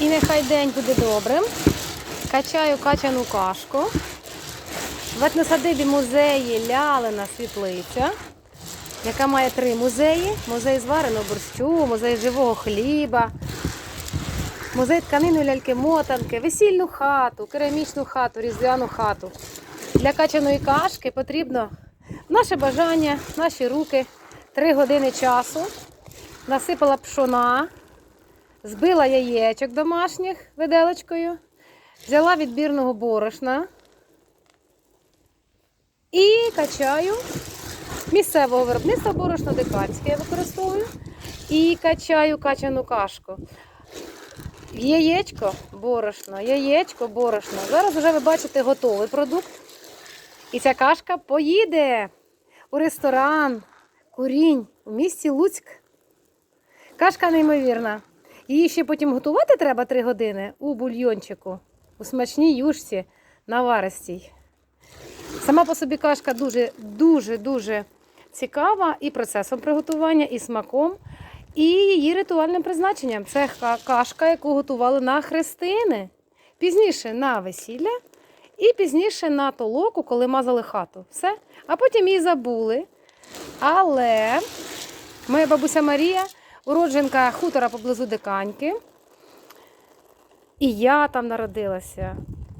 І нехай день буде добрим. Качаю качану кашку. В етносадибі музеї Лялина світлиця, яка має три музеї: музей звареного борщу, музей живого хліба, музей тканини ляльки-мотанки, весільну хату, керамічну хату, різдвяну хату. Для качаної кашки потрібно наше бажання, наші руки, три години часу. Насипала пшона, збила яєчок домашніх виделочкою, взяла відбірного борошна і качаю місцевого виробництва борошно дикарське я використовую. І качаю качану кашку. Яєчко, борошно, яєчко, борошно. Зараз вже ви бачите готовий продукт. І ця кашка поїде у ресторан Курінь у місті Луцьк. Кашка неймовірна. Її ще потім готувати треба 3 години у бульйончику, у смачній юшці наваристій. Сама по собі кашка дуже, дуже, дуже цікава і процесом приготування, і смаком, і її ритуальним призначенням. Це кашка, яку готували на хрестини, пізніше на весілля і пізніше на толоку, коли мазали хату. Все. А потім її забули. Але моя бабуся Марія, уродженка хутора поблизу Диканьки. І я там народилася.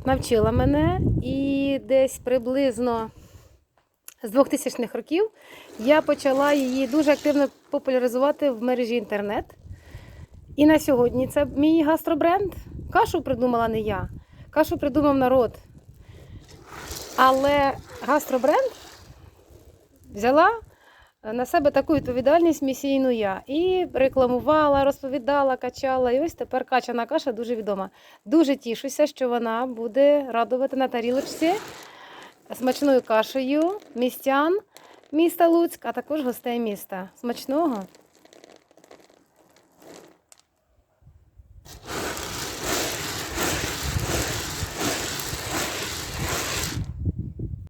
Навчила мене, і десь приблизно з 2000-х років я почала її дуже активно популяризувати в мережі інтернет. І на сьогодні це мій гастробренд. Кашу придумала не я, кашу придумав народ. Але гастробренд взяла на себе таку відповідальність місійну я. І рекламувала, розповідала, качала. І ось тепер качана каша дуже відома. Дуже тішуся, що вона буде радувати на тарілочці смачною кашею містян міста Луцьк, а також гостей міста. Смачного!